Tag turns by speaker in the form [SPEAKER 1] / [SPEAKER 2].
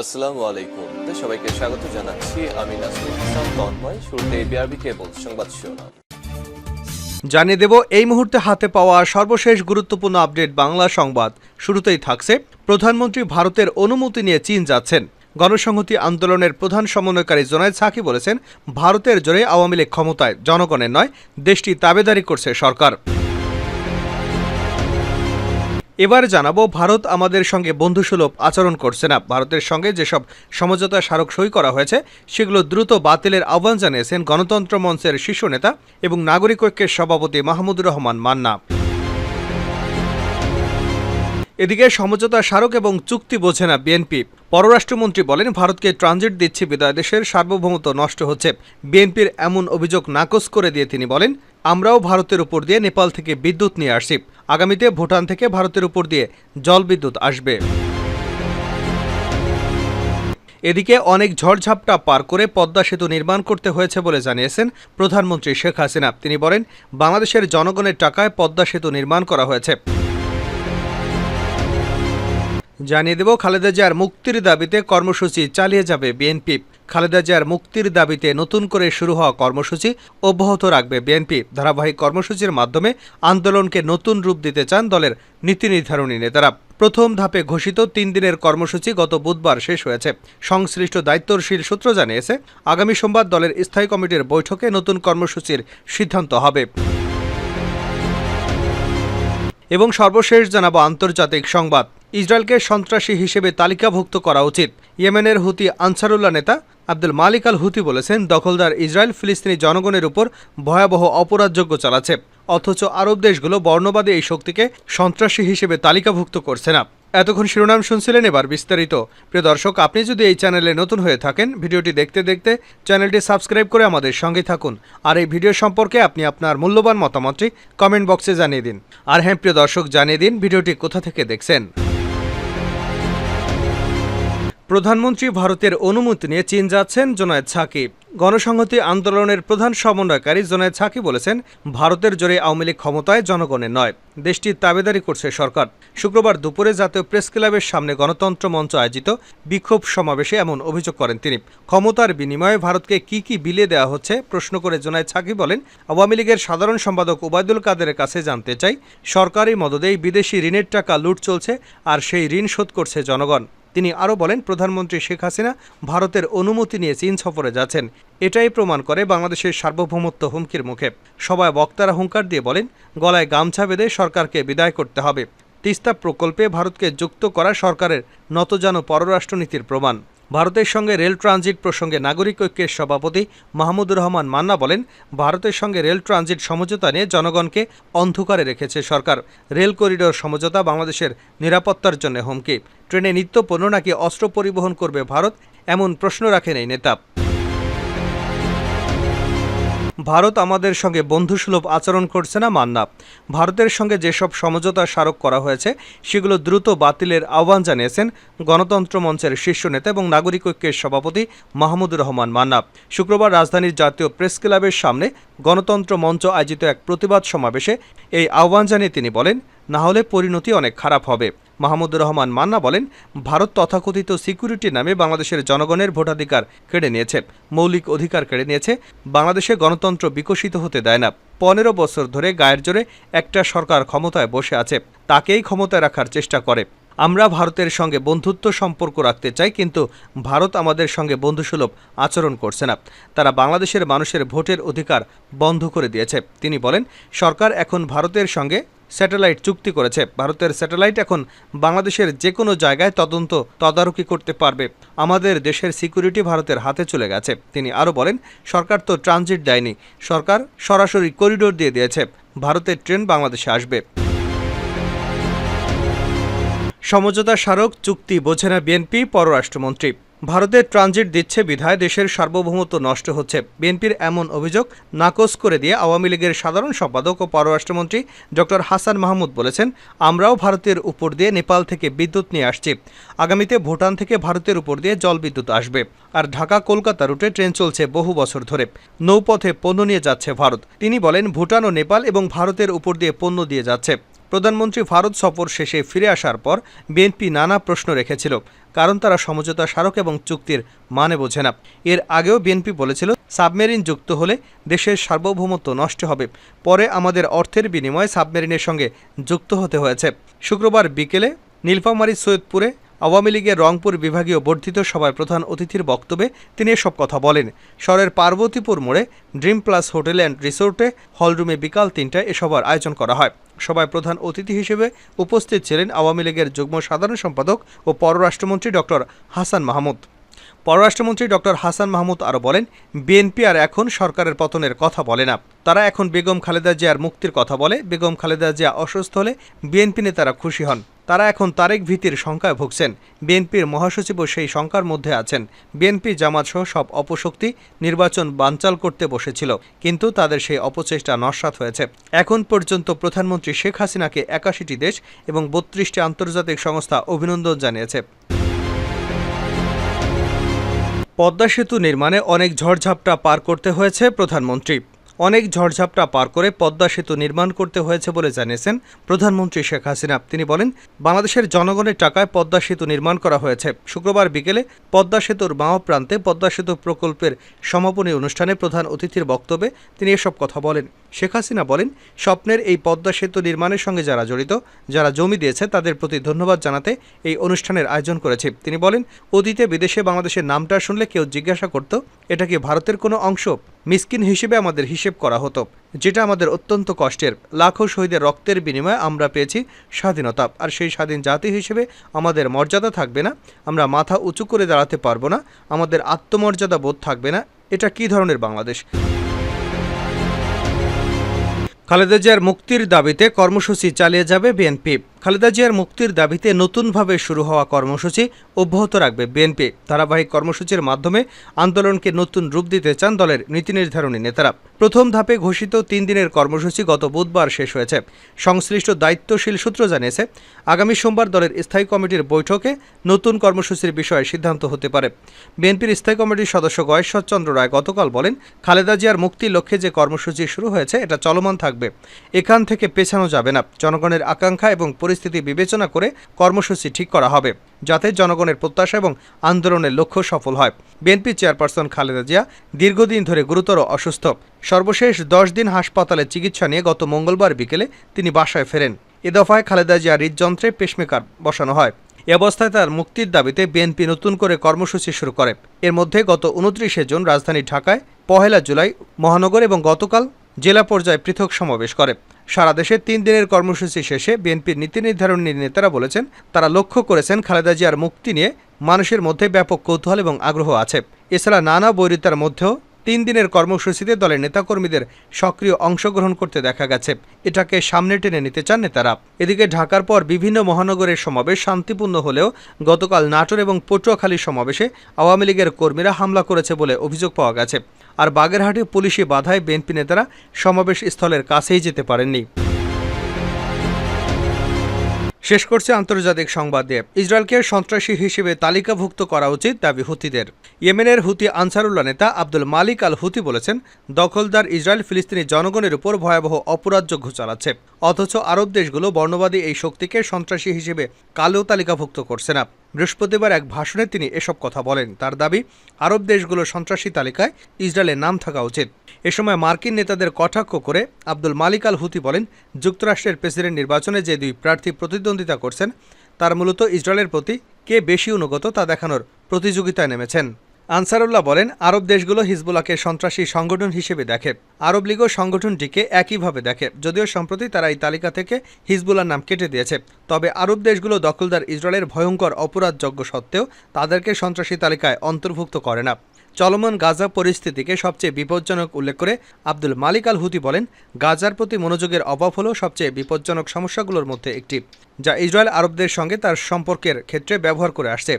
[SPEAKER 1] আসসালামু আলাইকুম। সবাইকে স্বাগত জানাচ্ছি। আমি ইসলাম, তন্ময়। শুরুতে বিআরবি কেবল সংবাদ শিরোনাম।
[SPEAKER 2] জানিয়ে দেব, এই মুহূর্তে হাতে পাওয়া সর্বশেষ গুরুত্বপূর্ণ আপডেট বাংলা সংবাদ। শুরুতেই থাকছে, প্রধানমন্ত্রী ভারতের অনুমতি নিয়ে চীন যাচ্ছেন। গণসংহতি আন্দোলনের প্রধান সমন্বয়কারী জোনায়েদ সাকি বলেছেন, ভারতের জোরে আওয়ামী লীগ ক্ষমতায়, জনগণের নয়, দেশটি তাবেদারি করছে সরকার। এবার জানাব, ভারত আমাদের সঙ্গে বন্ধুসুলভ আচরণ করছে না। ভারতের সঙ্গে যেসব সমঝোতা স্মারক সই করা হয়েছে, সেগুলো দ্রুত বাতিলের আহ্বান জানিয়েছেন গণতন্ত্র মঞ্চের শীর্ষ নেতা এবং নাগরিক ঐক্যের সভাপতি মাহমুদুর রহমান মান্না। এদিকে সমঝোতা স্মারক এবং চুক্তি বোঝে না বিএনপি। পররাষ্ট্রমন্ত্রী বলেন, ভারতকে ট্রানজিট দিচ্ছে বিদায় দেশের সার্বভৌমত্ব নষ্ট হচ্ছে। বিএনপির এমন অভিযোগ নাকচ করে দিয়ে তিনি বলেন আমরাও ভারতের উপর দিয়ে নেপাল থেকে বিদ্যুৎ নিয়ে আসি আগামীতে ভুটান থেকে ভারতের উপর দিয়ে জল বিদ্যুৎ আসবে। এদিকে অনেক ঝড়ঝাপটা পার করে পদ্মা সেতু নির্মাণ করতে হয়েছে বলে জানিয়েছেন প্রধানমন্ত্রী শেখ হাসিনা। তিনি বলেন, বাংলাদেশের জনগণের টাকায় পদ্মা সেতু নির্মাণ করা হয়েছে। জানিয়ে দেব, খালেদা জিয়ার মুক্তির দাবিতে কর্মসূচি চালিয়ে যাবে বিএনপি। খালেদা জিয়ার মুক্তির দাবিতে নতুন করে শুরু হওয়া কর্মসূচি অব্যাহত রাখবে বিএনপি। ধারাবাহিক কর্মসূচির মাধ্যমে আন্দোলনকে নতুন রূপ দিতে চান দলের নীতি নির্ধারণী নেতারা। প্রথম ধাপে ঘোষিত তিন দিনের কর্মসূচি গত বুধবার শেষ হয়েছে। সংশ্লিষ্ট দায়িত্বশীল সূত্র জানিয়েছে, আগামী সোমবার দলের স্থায়ী কমিটির বৈঠকে নতুন কর্মসূচির সিদ্ধান্ত হবে। এবং সর্বশেষ জানাব আন্তর্জাতিক সংবাদ। ইসরায়েলকে সন্ত্রাসী হিসেবে তালিকাভুক্ত করা উচিত। ইয়েমেনের হুতি আনসারুল্লাহ নেতা আব্দুল মালিক আল হুতি বলেছেন, দখলদার ইসরায়েল ফিলিস্তিনি জনগণের উপর ভয়াবহ অপরাধযোগ্য চালাচ্ছে। অথচ আরব দেশগুলো বর্ণবাদী এই শক্তিকে সন্ত্রাসী হিসেবে তালিকাভুক্ত করছে না। এতক্ষণ শিরোনাম শুনছিলেন এবার বিস্তারিত। প্রিয় দর্শক, আপনি যদি এই চ্যানেলে নতুন হয়ে থাকেন, ভিডিওটি দেখতে দেখতে চ্যানেলটি সাবস্ক্রাইব করে আমাদের সঙ্গে থাকুন। আর এই ভিডিও সম্পর্কে আপনি আপনার মূল্যবান মতামতটি কমেন্ট বক্সে জানিয়ে দিন। আর হ্যাঁ প্রিয় দর্শক, জানিয়ে দিন ভিডিওটি কোথা থেকে দেখছেন। প্রধানমন্ত্রী ভারতের অনুমতি নিয়ে চীন যাচ্ছেন জোনায়েদ সাকি গণসংহতি আন্দোলনের প্রধান সমন্বয়কারী জোনায়েদ সাকি বলেছেন, ভারতের জোরে আওয়ামী লীগ ক্ষমতায় জনগণের নয়। দেশটির তাবেদারি করছে সরকার। শুক্রবার দুপুরে জাতীয় প্রেস ক্লাবের সামনে গণতন্ত্র মঞ্চ আয়োজিত বিক্ষোভ সমাবেশে এমন অভিযোগ করেন তিনি। ক্ষমতার বিনিময়ে ভারতকে কি কি বিলিয়ে দেওয়া হচ্ছে প্রশ্ন করে জোনায়েদ সাকি বলেন, আওয়ামী লীগের সাধারণ সম্পাদক ওবায়দুল কাদেরের কাছে জানতে চাই, সরকারি মদদেই বিদেশি ঋণের টাকা লুট চলছে আর সেই ঋণ শোধ করছে জনগণ। তিনি আরও বলেন, প্রধানমন্ত্রী শেখ হাসিনা ভারতের অনুমতি নিয়ে চীন সফরে যাচ্ছেন। এটাই প্রমাণ করে বাংলাদেশের সার্বভৌমত্ব হুমকির মুখে। সবাই বক্তারা হুঙ্কার দিয়ে বলেন, গলায় গামছা বেঁধে সরকারকে বিদায় করতে হবে। তিস্তা প্রকল্পে ভারতকে যুক্ত করা সরকারের নতজানো পররাষ্ট্রনীতির প্রমাণ। ভারতের সঙ্গে রেল ট্রানজিট প্রসঙ্গে নাগরিক ঐক্যের সভাপতি মাহমুদুর রহমান মান্না বলেন, ভারতের সঙ্গে রেল ট্রানজিট সমঝোতা নিয়ে জনগণকে অন্ধকারে রেখেছে সরকার। রেল করিডোর সমঝোতা বাংলাদেশের নিরাপত্তার জন্য হুমকি। ট্রেনে নিত্য পণ্য নাকি অস্ত্র পরিবহন করবে ভারত, এমন প্রশ্ন রাখেন এই নেতা। ভারত আমাদের সঙ্গে বন্ধুসুলভ আচরণ করছে না, মান্না। ভারতের সঙ্গে যেসব সমঝোতা স্মারক করা হয়েছে, সেগুলো দ্রুত বাতিলের আহ্বান জানিয়েছেন গণতন্ত্র মঞ্চের শীর্ষ নেতা এবং নাগরিক ঐক্যের সভাপতি মাহমুদুর রহমান, মান্না। শুক্রবার রাজধানীর জাতীয় প্রেস ক্লাবের সামনে গণতন্ত্র মঞ্চ আয়োজিত এক প্রতিবাদ সমাবেশে এই আহ্বান জানিয়ে তিনি বলেন, না হলে পরিণতি অনেক খারাপ হবে। মাহমুদুর রহমান মান্না বলেন, ভারত তথাকথিত সিকিউরিটি নামে বাংলাদেশের জনগণের ভোটাধিকার কেড়ে নিয়েছে, মৌলিক অধিকার কেড়ে নিয়েছে, বাংলাদেশে গণতন্ত্র বিকশিত হতে দেয় না। পনেরো বছর ধরে গায়ের জোরে একটা সরকার ক্ষমতায় বসে আছে, তাকেই ক্ষমতায় রাখার চেষ্টা করে। আমরা ভারতের সঙ্গে বন্ধুত্ব সম্পর্ক রাখতে চাই, কিন্তু ভারত আমাদের সঙ্গে বন্ধুসুলভ আচরণ করছে না। তারা বাংলাদেশের মানুষের ভোটের অধিকার বন্ধ করে দিয়েছে। তিনি বলেন, সরকার এখন ভারতের সঙ্গে স্যাটেলাইট চুক্তি করেছে। ভারতের স্যাটেলাইট এখন বাংলাদেশের যে কোনো জায়গায় তদন্ত তদারকি করতে পারবে। আমাদের দেশের সিকিউরিটি ভারতের হাতে চলে গেছে। তিনি আরও বলেন, সরকার তো ট্রানজিট দেয়নি। সরকার সরাসরি করিডোর দিয়ে দিয়েছে। ভারতের ট্রেন বাংলাদেশে আসবে। সমঝোতা স্মারক চুক্তি বোঝে না বিএনপি, পররাষ্ট্রমন্ত্রী। ভারতের ট্রানজিট দিচ্ছে বিধায় দেশের সার্বভৌমত্ব নষ্ট হচ্ছে। বিএনপির এমন অভিযোগ নাকচ করে দিয়ে আওয়ামী লীগের সাধারণ সম্পাদক ও পররাষ্ট্রমন্ত্রী ডক্টর হাসান মাহমুদ বলেছেন, আমরাও ভারতের উপর দিয়ে নেপাল থেকে বিদ্যুৎ নিয়ে আসছি। আগামীতে ভুটান থেকে ভারতের উপর দিয়ে জল বিদ্যুৎ আসবে। আর ঢাকা কলকাতা রুটে ট্রেন চলছে বহু বছর ধরে। নৌপথে পণ্য নিয়ে যাচ্ছে ভারত। তিনি বলেন, ভুটান ও নেপাল এবং ভারতের উপর দিয়ে পণ্য দিয়ে যাচ্ছে। প্রধানমন্ত্রী ভারত সফর শেষে ফিরে আসার পর বিএনপি নানা প্রশ্ন রেখেছিল, কারণ তারা সমঝোতা স্মারক এবং চুক্তির মানে বোঝে না। এর আগেও বিএনপি বলেছিল, সাবমেরিন যুক্ত হলে দেশের সার্বভৌমত্ব নষ্ট হবে। পরে আমাদের অর্থের বিনিময়ে সাবমেরিনের সঙ্গে যুক্ত হতে হয়েছে। শুক্রবার বিকেলে নীলফামারী সৈয়দপুরে আওয়ামী লীগের রংপুর বিভাগীয় বর্ধিত সভায় প্রধান অতিথির বক্তব্যে তিনি এসব কথা বলেন। শহরের পার্বতীপুর মোড়ে ড্রিম প্লাস হোটেল অ্যান্ড রিসোর্টে হলরুমে বিকাল তিনটায় এ সভার আয়োজন করা হয়। সভায় প্রধান অতিথি হিসেবে উপস্থিত ছিলেন আওয়ামী লীগের যুগ্ম সাধারণ সম্পাদক ও পররাষ্ট্রমন্ত্রী ডক্টর হাসান মাহমুদ। পররাষ্ট্রমন্ত্রী ডক্টর হাসান মাহমুদ আরও বলেন, বিএনপি আর এখন সরকারের পতনের কথা বলে না। তারা এখন বেগম খালেদা জিয়ার মুক্তির কথা বলে। বেগম খালেদা জিয়া অসুস্থ হলে বিএনপি নেতারা খুশি হন। তারা এখন তারেক ভীতির শঙ্কায় ভুগছেন। বিএনপির মহাসচিবও সেই শঙ্কার মধ্যে আছেন। বিএনপি জামাতসহ সব অপশক্তি নির্বাচন বানচাল করতে বসেছিল, কিন্তু তাদের সেই অপচেষ্টা নস্বাত হয়েছে। এখন পর্যন্ত প্রধানমন্ত্রী শেখ হাসিনাকে একাশিটি দেশ এবং বত্রিশটি আন্তর্জাতিক সংস্থা অভিনন্দন জানিয়েছে। পদ্মা সেতু নির্মাণে অনেক ঝড়ঝাপটা পার করতে হয়েছে প্রধানমন্ত্রী। অনেক ঝড়ঝাপটা পার করে পদ্মা সেতু নির্মাণ করতে হয়েছে বলে জানিয়েছেন প্রধানমন্ত্রী শেখ হাসিনা। তিনি বলেন, বাংলাদেশের জনগণের টাকায় পদ্মা সেতু নির্মাণ করা হয়েছে। শুক্রবার বিকেলে পদ্মা সেতুর বাঁ প্রান্তে পদ্মা সেতু প্রকল্পের সমাপনী অনুষ্ঠানে প্রধান অতিথির বক্তব্যে তিনি এসব কথা বলেন। শেখ হাসিনা বলেন, স্বপ্নের এই পদ্মা সেতু নির্মাণের সঙ্গে যারা জড়িত, যারা জমি দিয়েছে, তাদের প্রতি ধন্যবাদ জানাতে এই অনুষ্ঠানের আয়োজন করেছে। তিনি বলেন, অতীতে বিদেশে বাংলাদেশের নামটা শুনলে কেউ জিজ্ঞাসা করত, এটা কি ভারতের কোনো অংশ? মিসকিন হিসেবে আমাদের হিসেব করা হতো, যেটা আমাদের অত্যন্ত কষ্টের। লাখো শহীদের রক্তের বিনিময়ে আমরা পেয়েছি স্বাধীনতা, আর সেই স্বাধীন জাতি হিসেবে আমাদের মর্যাদা থাকবে না, আমরা মাথা উঁচু করে দাঁড়াতে পারব না, আমাদের আত্মমর্যাদা বোধ থাকবে না, এটা কী ধরনের বাংলাদেশ? খালেদা জিয়ার মুক্তির দাবিতে কর্মসূচি চালিয়ে যাবে বিএনপি। খালেদা জিয়ার মুক্তির দাবিতে নতুনভাবে শুরু হওয়া কর্মসূচি অব্যাহত রাখবে বিএনপি। ধারাবাহিক কর্মসূচির মাধ্যমে আন্দোলনকে নতুন রূপ দিতে চান দলের নীতি নির্ধারণী নেতারা। প্রথম ধাপে ঘোষিত তিন দিনের কর্মসূচি গত বুধবার শেষ হয়েছে। সংশ্লিষ্ট দায়িত্বশীল সূত্র জানিয়েছে, আগামী সোমবার দলের স্থায়ী কমিটির বৈঠকে নতুন কর্মসূচির বিষয়ে সিদ্ধান্ত হতে পারে। বিএনপির স্থায়ী কমিটির সদস্য গয়েশ্বরচন্দ্র রায় গতকাল বলেন, খালেদা জিয়ার মুক্তির লক্ষ্যে যে কর্মসূচি শুরু হয়েছে, এটা চলমান থাকবে। এখান থেকে পেছানো যাবে না। জনগণের আকাঙ্ক্ষা এবং পরিস্থিতি বিবেচনা করে কর্মসূচি ঠিক করা হবে, যাতে জনগণের প্রত্যাশা এবং আন্দোলনের লক্ষ্য সফল হয়। বিএনপি চেয়ারপারসন খালেদা জিয়া দীর্ঘদিন ধরে গুরুতর অসুস্থ। সর্বশেষ দশ দিন হাসপাতালে চিকিৎসা নিয়ে গত মঙ্গলবার বিকেলে তিনি বাসায় ফেরেন। এ দফায় খালেদা জিয়া হৃদযন্ত্রে পেশমেকার বসানো হয়। এ অবস্থায় তার মুক্তির দাবিতে বিএনপি নতুন করে কর্মসূচি শুরু করে। এর মধ্যে গত উনত্রিশে জুন রাজধানী ঢাকায় পহেলা জুলাই মহানগর এবং গতকাল জেলা পর্যায়ে পৃথক সমাবেশ করে। সারা দেশে তিন দিনের কর্মসূচি শেষে বিএনপির নীতি নির্ধারণী নেতারা বলেছেন, তারা লক্ষ্য করেছেন খালেদা জিয়ার মুক্তি নিয়ে মানুষের মধ্যে ব্যাপক কৌতূহল এবং আগ্রহ আছে। এছাড়া নানা বৈরিতার মধ্যেও তিন দিনের কর্মসূচিতে দলের নেতাকর্মীদের সক্রিয় অংশগ্রহণ করতে দেখা গেছে। এটাকে সামনে টেনে নিতে চান নেতারা। এদিকে ঢাকার পর বিভিন্ন মহানগরের সমাবেশ শান্তিপূর্ণ হলেও গতকাল নাটোর এবং পটুয়াখালীর সমাবেশে আওয়ামী লীগের কর্মীরা হামলা করেছে বলে অভিযোগ পাওয়া গেছে। আর বাগেরহাটে পুলিশি বাধায় বিএনপি নেতারা সমাবেশ স্থলের কাছেই যেতে পারেননি। শেষ করছে আন্তর্জাতিক সংবাদ দিয়ে। ইসরায়েলকে সন্ত্রাসী হিসেবে তালিকাভুক্ত করা উচিত দাবি হুতিদের। ইয়েমেনের হুতি আনসারুল্লাহ নেতা আব্দুল মালিক আল হুতি বলেছেন, দখলদার ইসরায়েল ফিলিস্তিনি জনগণের উপর ভয়াবহ অপরাধযোগ্য চালাচ্ছে। অথচ আরব দেশগুলো বর্ণবাদী এই শক্তিকে সন্ত্রাসী হিসেবে কালো তালিকাভুক্ত করছে না। বৃহস্পতিবার এক ভাষণে তিনি এসব কথা বলেন। তার দাবি, আরব দেশগুলোর সন্ত্রাসী তালিকায় ইসরায়েলের নাম থাকা উচিত। এ সময় মার্কিন নেতাদের কটাক্ষ করে আব্দুল মালিক আল হুতি বলেন, যুক্তরাষ্ট্রের প্রেসিডেন্ট নির্বাচনে যে দুই প্রার্থী প্রতিদ্বন্দ্বিতা করছেন, তার মূলত ইসরায়েলের প্রতি কে বেশি অনুগত তা দেখানোর প্রতিযোগিতায় নেমেছেন। আনসারুল্লাহ বলেন, আরব দেশগুলো হিজবুল্লাহকে সন্ত্রাসী সংগঠন হিসেবে দেখে। আরব লীগও সংগঠনটিকে একইভাবে দেখে, যদিও সম্প্রতি তারা এই তালিকা থেকে হিজবুল্লার নাম কেটে দিয়েছে। তবে আরব দেশগুলো দখলদার ইসরায়েলের ভয়ঙ্কর অপরাধযোগ্য সত্ত্বেও তাদেরকে সন্ত্রাসী তালিকায় অন্তর্ভুক্ত করে না। চলমান গাজা পরিস্থিতিকে সবচেয়ে বিপজ্জনক উল্লেখ করে আব্দুল মালিক আল হুতি বলেন, গাজার প্রতি মনোযোগের অভাব হল সবচেয়ে বিপজ্জনক সমস্যাগুলোর মধ্যে একটি, যা ইসরায়েল আরবদের সঙ্গে তার সম্পর্কের ক্ষেত্রে ব্যবহার করে আসছে।